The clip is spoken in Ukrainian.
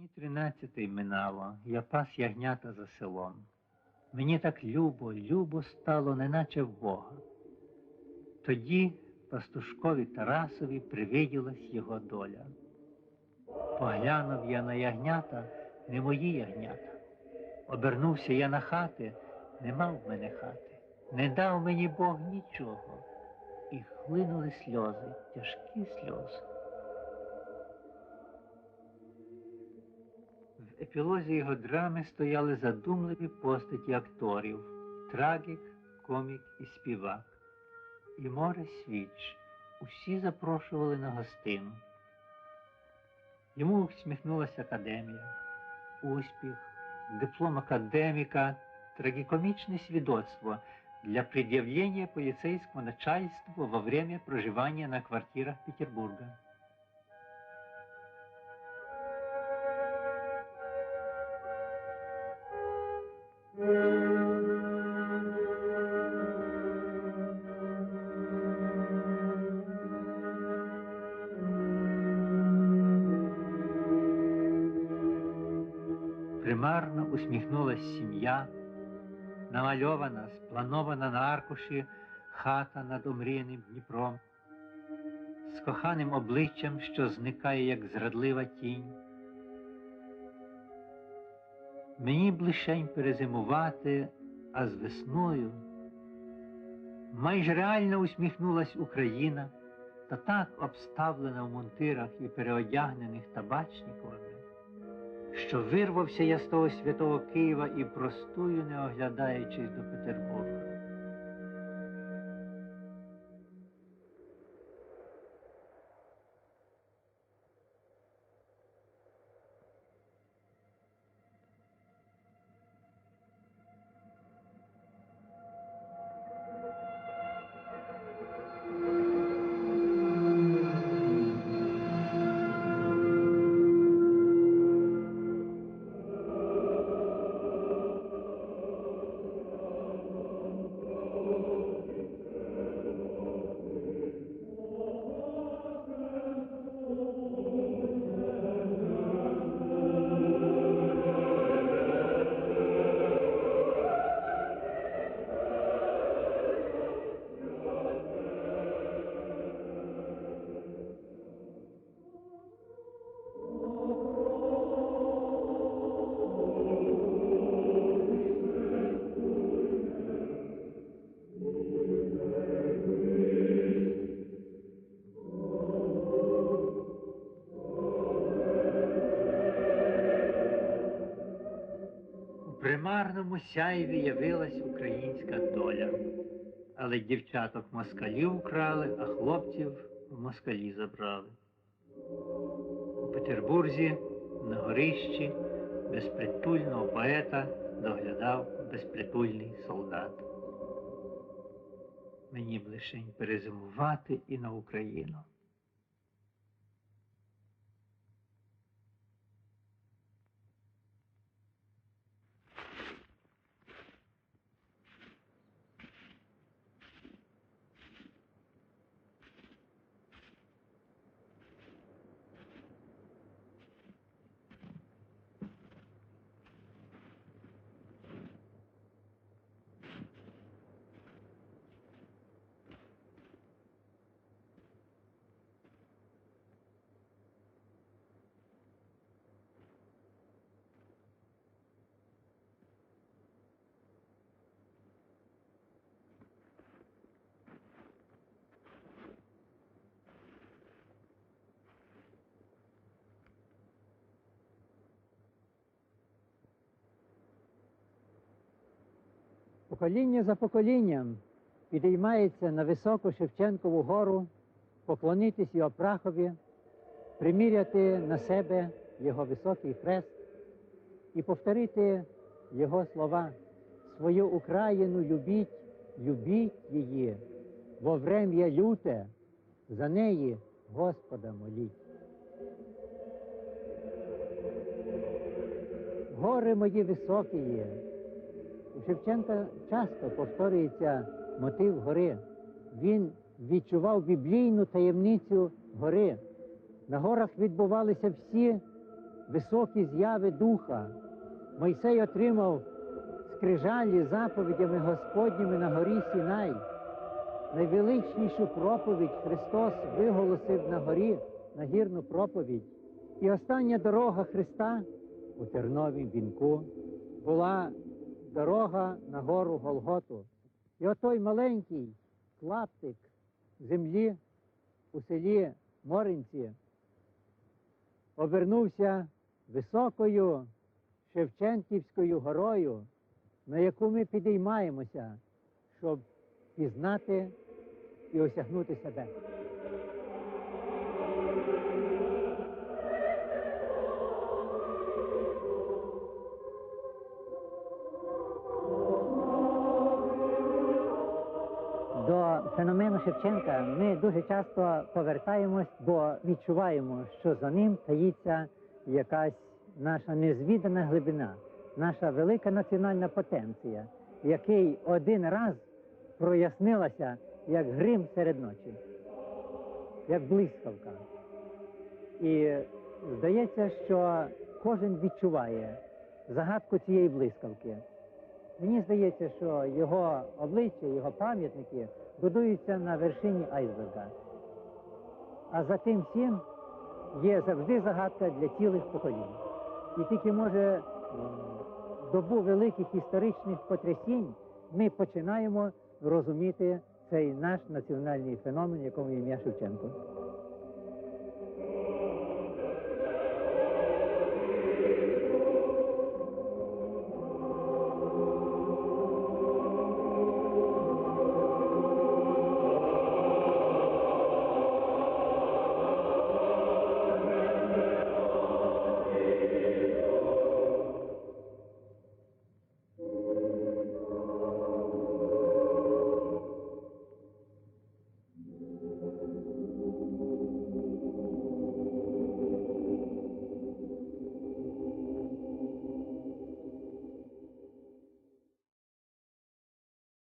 Мені тринадцятий минало, я пас ягнята за селом. Мені так любо, любо стало, неначе в Бога. Тоді пастушкові Тарасові привиділась його доля. Поглянув я на ягнята, не мої ягнята. Обернувся я на хати, нема в мене хати, не дав мені Бог нічого. І хлинули сльози, тяжкі сльози. Епілозі його драми стояли задумливі постаті акторів трагік, комік і співак. І море свіч. Усі запрошували на гостину. Йому усміхнулася академія, успіх, диплом академіка, трагикомичное свидетельство для предъявления полицейскому начальству во время проживания на квартирах Петербурга. Примарно усміхнулась сім'я, намальована, спланована на аркуші хата над омріяним Дніпром, з коханим обличчям, що зникає, як зрадлива тінь. Мені б лишень перезимувати, а з весною майже реально усміхнулась Україна, та так обставлена в мунтирах і переодягнених табачниковими, що вирвався я з того святого Києва і простую, не оглядаючись до Петербурга. Примарному сяйві явилась українська доля. Але дівчаток москалів украли, а хлопців в москалі забрали. У Петербурзі на горищі безпритульного поета доглядав безпритульний солдат. Мені б лишень перезимувати і на Україну. Покоління за поколінням підіймається на високу Шевченкову гору, поклонитись його прахові, приміряти на себе його високий хрест і повторити його слова. Свою Україну любіть, любіть її, во врем'я люте, за неї Господа моліть. Гори мої високі є, Шевченка часто повторюється мотив гори. Він відчував біблійну таємницю гори. На горах відбувалися всі високі зяви духа. Мойсей отримав скрижалі заповідями Господніми на горі Сінай. Найвеличнішу проповідь Христос виголосив на горі, на гірну проповідь. І остання дорога Христа у терновім вінку була дорога на гору Голготу. І отой маленький клаптик землі у селі Моринці обернувся високою Шевченківською горою, на яку ми підіймаємося, щоб пізнати і осягнути себе. Шевченка ми дуже часто повертаємось, бо відчуваємо, що за ним таїться якась наша незвідана глибина, наша велика національна потенція, який один раз прояснилася як грим серед ночі, як блискавка. І здається, що кожен відчуває загадку цієї блискавки. Мені здається, що його обличчя, його пам'ятники будуються на вершині айсберга. А за тим всім є завжди загадка для цілих поколінь. І тільки може добу великих історичних потрясінь ми починаємо розуміти цей наш національний феномен, якому ім'я Шевченко.